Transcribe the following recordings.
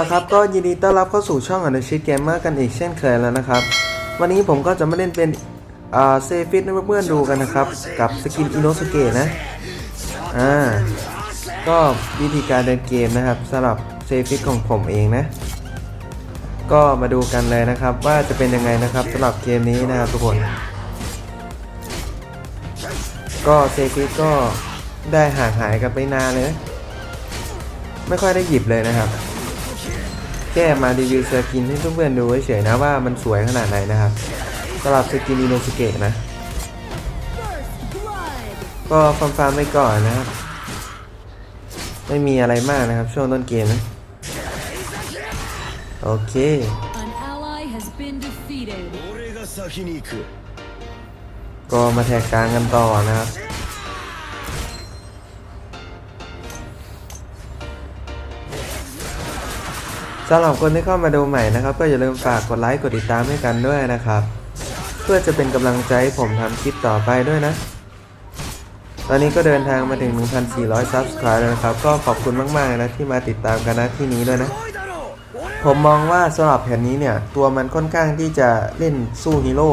ละครับก็ยินดีต้อนรับเข้าสู่ช่องอนุชิตเกมเมอร์กันอีกเช่นเคยแล้วนะครับ วันนี้ผมก็จะมาเล่นเป็นอ่าเซฟิตเพื่อนๆดูกันนะครับ กับสกินอิโนสเกะนะอ่าก็วิธีการเดินเกมนะครับสำหรับเซฟิตของผมเองนะ ก็มาดูกันเลยนะครับว่าจะเป็นยังไงนะครับสำหรับเกมนี้นะครับทุกคน ก็เซฟิตก็ได้ห่างหายกันไปนานเลยนะไม่ค่อยได้หยิบเลยนะครับ แค่มารีวิวสกินให้เพื่อนๆดูเฉยๆนะว่ามันสวยขนาดไหนนะครับสำหรับสกินอินโนสเกตนะ ก็ฟาร์มๆไปก่อนนะครับ ไม่มีอะไรมากนะครับช่วงต้นเกมนะ โอเคก็มาแทกกลางกันต่อนะครับ สำหรับคนที่เข้ามาดูใหม่นะครับก็อย่าลืมฝากกดไลค์กดติดตามให้กันด้วยนะครับ เพื่อจะเป็นกำลังใจให้ผมทำคลิปต่อไปด้วยนะ ตอนนี้ก็เดินทางมาถึง 1,400 Subscribe แล้วนะครับ ก็ขอบคุณมากๆนะที่มาติดตามกันนะที่นี้ด้วยนะ ผมมองว่าสำหรับแผ่นนี้เนี่ย ตัวมันค่อนข้างที่จะเล่นสู้ฮีโร่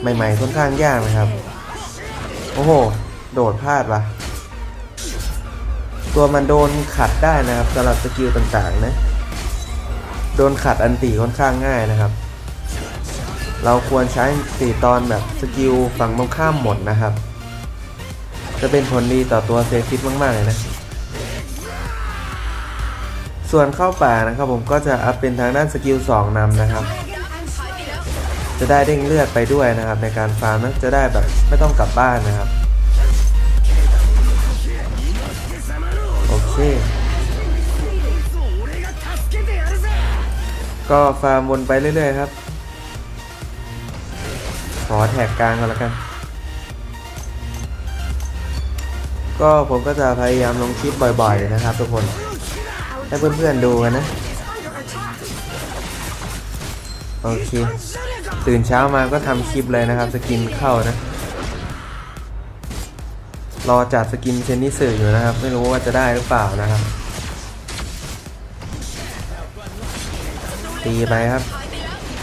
ใหม่ๆค่อนข้างยากนะครับ โอ้โห โดดพลาดว่ะตัวมันโดนขัดได้นะครับสำหรับสกิลต่างๆนะ โดนขัดอันตีค่อนข้างง่ายนะครับ เราควรใช้ตีตอนแบบสกิลฝั่งตรงข้ามหมดนะครับ จะเป็นผลดีต่อตัวเซฟิตมากๆเลยนะส่วนเข้าป่านะครับผมก็จะอัพเป็นทางด้านสกิล2นำนะครับ จะได้เด้งเลือดไปด้วยนะครับ ในการฟาร์มนะจะได้แบบไม่ต้องกลับบ้านนะครับ โอเค ก็ฟาร์มวนไปเรื่อยๆครับ ขอแท็กกลางก่อนแล้วกัน ก็ผมก็จะพยายามลงคลิปบ่อยๆนะครับทุกคน ให้เพื่อนๆดูกันนะ โอเค ตื่นเช้ามาก็ทำคลิปเลยนะครับ สกินเข้านะ รอจัดสกินเชนนิสึอยู่นะครับ ไม่รู้ว่าจะได้หรือเปล่านะครับ ตีไปครับ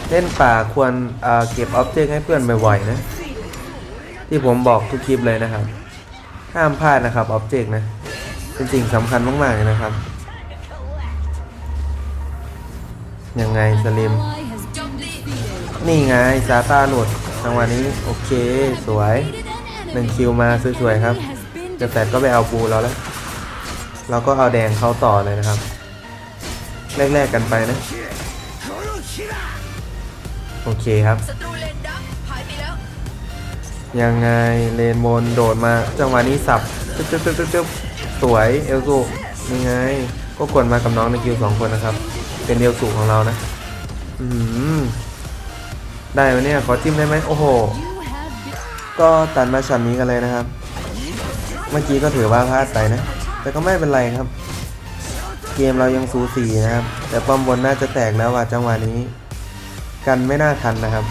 เล่นป่าควรเเก็บออบเจกต์ให้เพื่อนบ่อยๆนะ ที่ผมบอกทุกคลิปเลยนะครับ ห้ามพลาดนะครับออบเจกต์นะ เป็นสิ่งสำคัญมากๆเลยนะครับ ยังไงสลิม นี่ไงซาตาหลุดจังหวะนี้ โอเค สวยหนึ่งคิวมาสวยๆครับเจะแฟดก็ไปเอาปูเราแล้ว เราก็เอาแดงเข้าต่อเลยนะครับแรกๆกันไปนะ โอเคครับ ศัตรูเลนดักหายไปแล้ว ยังไงเลนบนโดดมาจังหวะนี้สับจึ๊บจึ๊บจึ๊บจึ๊บสวยเอลซูนี่ไง ก็กดมากับน้องในคิวสองคนนะครับ เป็นเอลซูของเรานะ อืมได้ไหมเนี่ย ขอจิ้มได้ไหมโอ้โห ก็ตัดมาช็อตนี้กันเลยนะครับ เมื่อกี้ก็ถือว่าพลาดไปนะ แต่ก็ไม่เป็นไรครับ เกมเรายังสูสีนะครับ แต่ป้อมบนน่าจะแตกแล้วว่าจังหวะนี้ กันไม่น่าทันนะครับ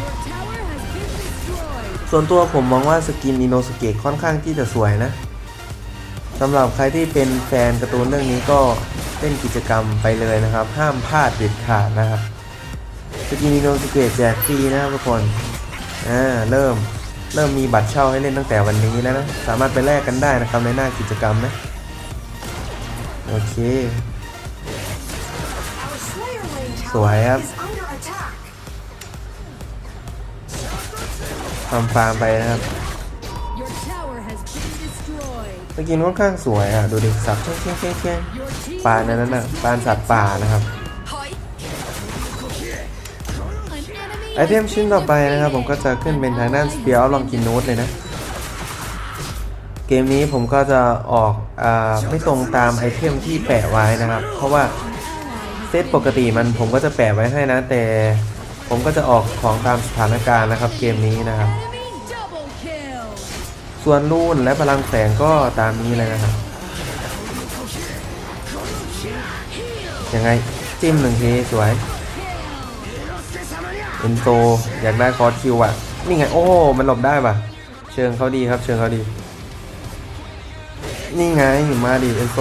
ส่วนตัวผมมองว่าสกินอินโนสเกะค่อนข้างที่จะสวยนะสำหรับใครที่เป็นแฟนการ์ตูนเรื่องนี้ก็เล่นกิจกรรมไปเลยนะครับ ห้ามพลาดเด็ดขาดนะครับสกินอินโนสเกะแจกฟรีนะครับทุกคนอ่าเริ่มเริ่มมีบัตรเช่าให้เล่นตั้งแต่วันนี้แล้วนะ สามารถไปแลกกันได้นะครับในหน้ากิจกรรมนะ โอเค สวยครับ ทำฟาร์มไปนะครับ Your tower has been destroyed. สกินค่อนข้างสวยอะ ดูดิสับเช่งเช่งเช่งเช่ง Your team ปลาในนั้นน่ะปลาสัตว์ป่านะครับถอย an enemy ไอเทมชิ้นต่อไปนะครับผมก็จะขึ้นเป็นทางด้านสเปียร์ลองกินนูตเลยนะ เกมนี้ผมก็จะออกอาไม่ตรงตามไอเทมที่แปะไว้นะครับ เพราะว่าเซตปกติมันผมก็จะแปะไว้ให้นะ แต่ ผมก็จะออกของตามสถานการณ์นะครับเกมนี้นะครับ ส่วนรูนและพลังแสงก็ตามนี้เลยนะครับ ยังไงจิ้มหนึ่งทีสวยเอนโซอยากได้คอร์สคิวอะ นี่ไง โอ้มันหลบได้ป่ะ เชิงเขาดีครับ เชิงเขาดี นี่ไงมาดิเอนโซ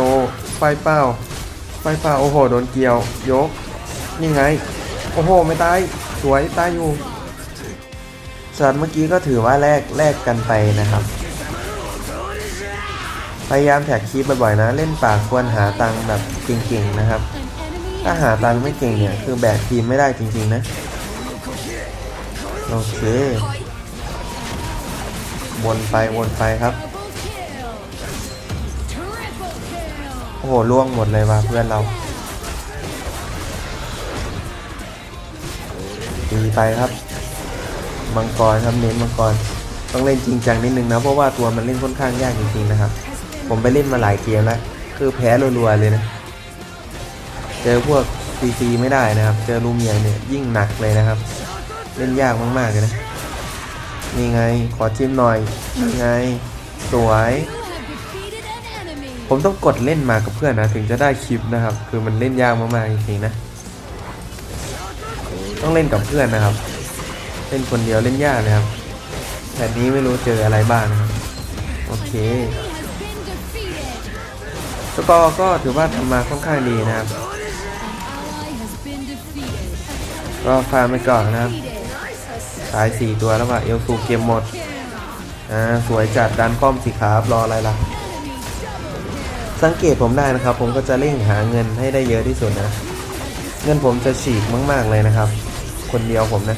ไฟเป้าไฟเป้าโอ้โห โดนเกี่ยวยก นี่ไง โอ้โห ไม่ตาย สวยตายอยู่ช็อตเมื่อกี้ก็ถือว่าแลกแลกกันไปนะครับ พยายามแท็กคลิปบ่อยๆนะ เล่นปากควรหาตังค์แบบเก่งๆนะครับ ถ้าหาตังค์ไม่เก่งเนี่ย คือแบกทีมไม่ได้จริงๆนะ โอเควนไปวนไปครับ โอ้โหล่วงหมดเลยว่ะเพื่อนเรา ตีไปครับมังกรครับเน้นมังกรต้องเล่นจริงจังนิดนึงนะเพราะว่าตัวมันเล่นค่อนข้างยากจริงๆนะครับ ผมไปเล่นมาหลายเกมแล้วคือแพ้รัวๆเลยนะ เจอพวกซีซีไม่ได้นะครับ เจอลูเมียเนี่ยยิ่งหนักเลยนะครับ เล่นยากมากๆเลยนะนี่ไงขอจิ้มหน่อยนี่ไงสวย ผมต้องกดเล่นมากับเพื่อนนะ ถึงจะได้คลิปนะครับ คือมันเล่นยากมากๆจริงๆนะ ต้องเล่นกับเพื่อนนะครับ เล่นคนเดียวเล่นยากเลยครับแผ่นี้ไม่รู้เจออะไรบ้างนะครับโอเคสกอร์ก็ถือว่าทำมาค่อนข้างดีนะครับ ก็ฟาร์มไปก่อนนะครับ Defeated. ตายสี่ตัวแล้วว่ะเอลซูเกมหมด อ่า สวยจัดดันป้อมสิครับรออะไรล่ะ สังเกตผมได้นะครับ ผมก็จะเร่งหาเงินให้ได้เยอะที่สุดนะ เงินผมจะฉีกมาก ๆ เลยนะครับ คนเดียวผมนะ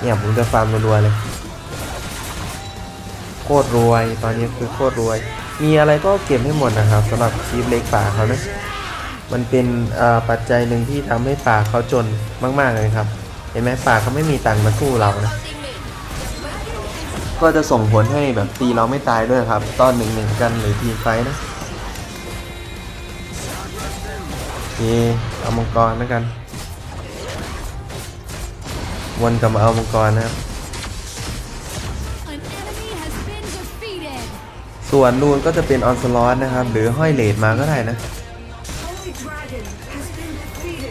เนี่ยผมจะฟาร์มรัวๆเลย โคตรรวย ตอนนี้คือโคตรรวย มีอะไรก็เก็บให้หมดนะครับสำหรับชีฟเล็กป่าเขานะ มันเป็นปัจจัยหนึ่งที่ทำให้ป่าเขาจนมาก ๆเลยครับ เห็นไหมป่าเขาไม่มีตังค์มาสู้เรานะ ก็จะส่งผลให้แบบตีเราไม่ตายด้วยครับ ตอนหนึ่งหนึ่งกันหรือทีไฟนะคเอามังกรแล้วกัน วนกลับมาเอามังกรนะครับ An enemy has been defeated. ส่วนรูนก็จะเป็นออนสลอตนะครับ หรือห้อยเลดมาก็ได้นะ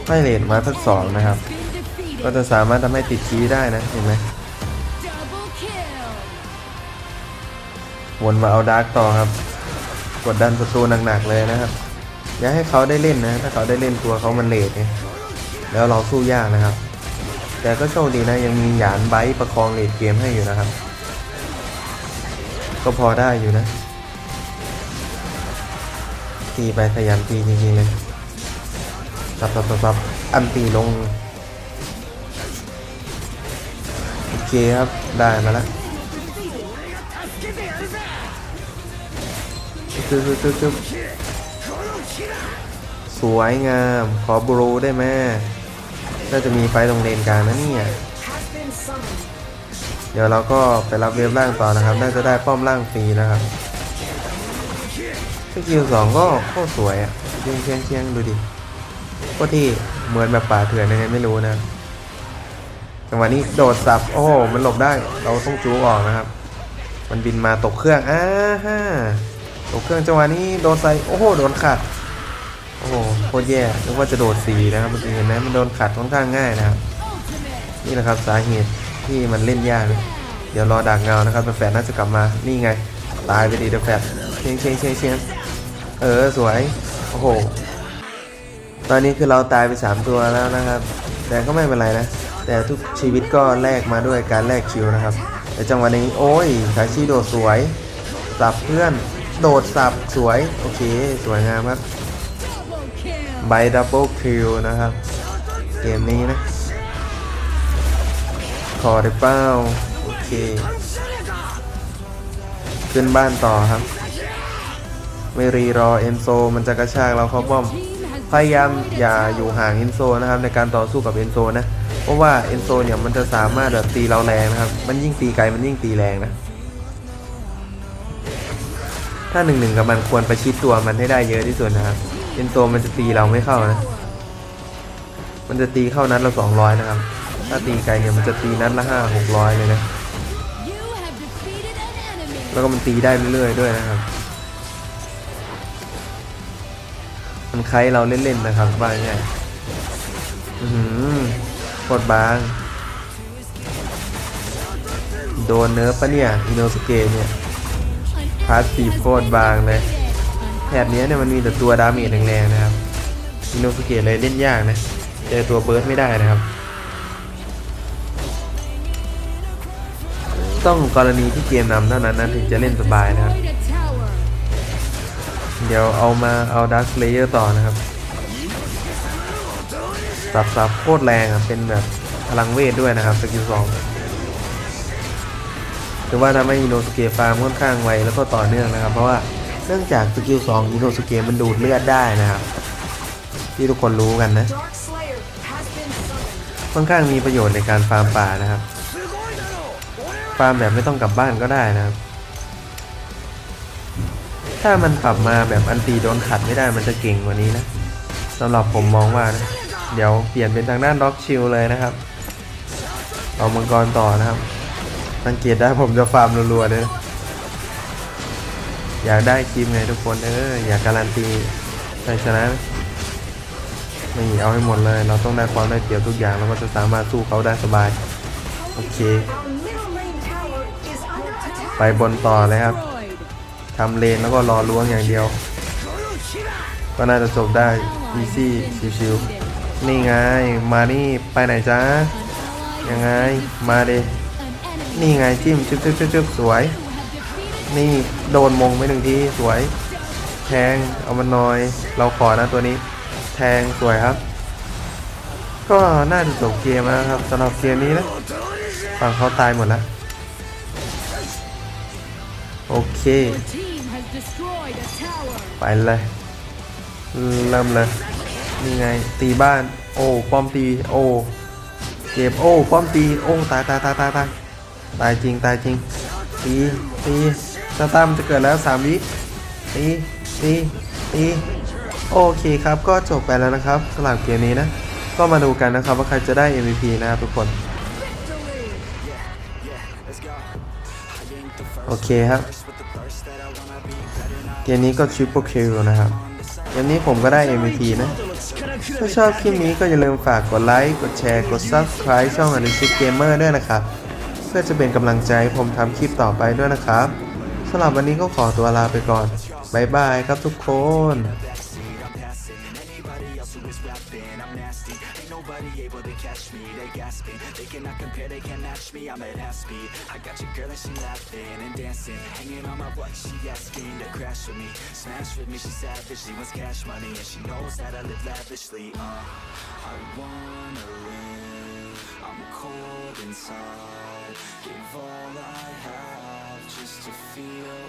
ห้อยเลดมาสักสองนะครับ Been defeated. ก็จะสามารถทำให้ติดชี้ได้นะ เห็นไหม Double kill. วนมาเอาดาร์กต่อครับ กดดันศัตรูหนักๆเลยนะครับ อย่าให้เขาได้เล่นนะ ถ้าเขาได้เล่นตัวเขามันเลทไงแล้วเราสู้ยากนะครับ แต่ก็โชคดีนะยังมีหยานไบต์ประคองเลทเกมให้อยู่นะครับ ก็พอได้อยู่นะ ตีไปขยันตีจริงๆเลยตับตับตับตับอันตีลง โอเคครับ ได้มาแล้วคือคือคือคือสวยงาม ขอบรูได้ไหม น่าจะมีไฟตรงเลนกลางนะเนี่ย เดี๋ยวเราก็ไปรับเวฟล่างต่อนะครับ น่าจะได้ป้อมล่างฟรีนะครับสกิลสองก็โคตรสวยอะเชียงเชียงเชียงดูดิโคตรที่เหมือนแบบป่าเถื่อนยังไงไม่รู้นะจังหวะนี้โดดสับ โอ้โห มันหลบได้ เราต้องจูออกนะครับ มันบินมาตกเครื่องอ่าฮะตกเครื่องจังหวะนี้โดนใส่ โอ้โห โดนขัด อ้โหโคตรแย่นึกว่าจะโดดสีนะครับเมื่อกี้เห็นไหมมันโดนขัดค่อนข้างง่ายนะครับ นี่แหละครับสาเหตุที่มันเล่นยากเดี๋ยวรอดักเงานะครับแฟนน่าจะกลับมา นี่ไง ตายไปดีเดอแฟดเชียงเชียงเชียงเชียงเออสวย โอ้โห ตอนนี้คือเราตายไปสามตัวแล้วนะครับ แต่ก็ไม่เป็นไรนะ แต่ทุกชีวิตก็แลกมาด้วยการแลกคิวนะครับ แต่จังหวะนี้โอ้ยคาชิโดดสวย สับเพื่อน โดดสับสวย โอเค สวยงามครับ ไบดับเบิลคิวนะครับ เกมนี้นะ ขอได้เป้า โอเค ขึ้นบ้านต่อครับ ไม่รีรอเอนโซมันจะกระชากเราเข้าป้อม พยายามอย่าอยู่ห่างเอนโซนะครับ ในการต่อสู้กับเอนโซนะ เพราะว่าเอนโซเนี่ยมันจะสามารถแบบตีเราแรงนะครับ มันยิ่งตีไกลมันยิ่งตีแรงนะถ้าหนึ่งหนึ่งกับมันควรประชิดตัวมันให้ได้เยอะที่สุดนะครับ เอนโซมันจะตีเราไม่เข้านะ มันจะตีเข้านัดละสองร้อยนะครับ ถ้าตีไกลเนี่ยมันจะตีนัดละห้าหกร้อยเลยนะ แล้วก็มันตีได้เรื่อยๆด้วยนะครับ มันใครเราเล่นๆนะครับว่าง่ายอือหือโคตรบาง โดนเนิร์ฟปะเนี่ยอินโนสเกะเนี่ยพาสซีโคตรบางเลย ถบนี้เนี่ยมันมีแต่ตัวดาเมจแรงๆนะครับอินโนสุเกะเลยเล่นยากนะเจอตัวเบิร์ดไม่ได้นะครับ ต้องกรณีที่เกมนำเท่านั้นนะถึงจะเล่นสบายนะครับ เดี๋ยวเอามาเอาดักเลเยอร์ต่อนะครับสับสับโคตรแรงอะเป็นแบบพลังเวทด้วยนะครับสกิลสองถือว่าทำให้อินโนสเกะฟาร์มค่อนข้างไวแล้วก็ต่อเนื่องนะครับ เพราะว่า เนื่องจากสกิลสองอินโนสุเกะมันดูดเลือดได้นะครับ ที่ทุกคนรู้กันนะ ค่อนข้างมีประโยชน์ในการฟาร์มป่านะครับ ฟาร์มแบบไม่ต้องกลับบ้านก็ได้นะครับ ถ้ามันปรับมาแบบอันตีโดนขัดไม่ได้มันจะเก่งกว่านี้นะสำหรับผมมองว่านะเดี๋ยวเปลี่ยนเป็นทางด้านด็อกชิลเลยนะครับเอามังกรต่อนะครับ สังเกตได้ผมจะฟาร์มรัวๆเลย อยากได้คลิปไงทุกคนเอออยากการันตีชัยชนะนี่เอาให้หมดเลย เราต้องได้ความได้เปรียบทุกอย่างแล้วก็จะสามารถสู้เขาได้สบาย โอเค ไปบนต่อเลยครับทำเลนแล้วก็รอล้วงอย่างเดียว ก็น่าจะจบได้อีซี่ชิวๆนี่ไง มานี่ไปไหนจ้ายังไง มาเดนี่ไงจิ้มชึบชึบชึบชึบสวย นี่โดนมงไปหนึ่งทีสวย แทงเอามันน่อย เราขอนะตัวนี้ แทงสวยครับ ก็น่าจะจบเกมแล้วครับสำหรับเกมนี้นะฝั่งเขาตายหมดแล้วโอเค ไปเลย เริ่มเลยนี่ไง ตีบ้าน โอ้ป้อมตีโอ้เจ็บโอ้ป้อมตีโอ้ตายตายตายตายตายตายจริงตายจริงตีตี สตาร์มจะเกิดแล้วสามวิตีตีตีโอเคครับ ก็จบไปแล้วนะครับสำหรับเกมนี้นะ ก็มาดูกันนะครับว่าใครจะได้ MVP นะครับทุกคน โอเคครับ เกมนี้ก็ Triple Kill นะครับเกมนี้ผมก็ได้ MVP นะถ้าชอบคลิปนี้ก็อย่าลืมฝากกดไลค์ กดแชร์ กด Subscribe ช่องอ n น c h i p Gamer ด้วยนะครับ เพื่อจะเป็นกำลังใจให้ผมทำคลิปต่อไปด้วยนะครับำหรับวันนี้ก็ขอตัวลาไปก่อน บ๊ายบายครับทุกคน Nobody able to catch me, they gasping They cannot compare, they can't match me, I'm at half speed I got your girl and she laughing and dancing Hanging on my butt, she asking to crash with me Smash with me, she savage, she wants cash money And she knows that I live lavishly, uh I wanna live, I'm cold inside Give all I have just to feel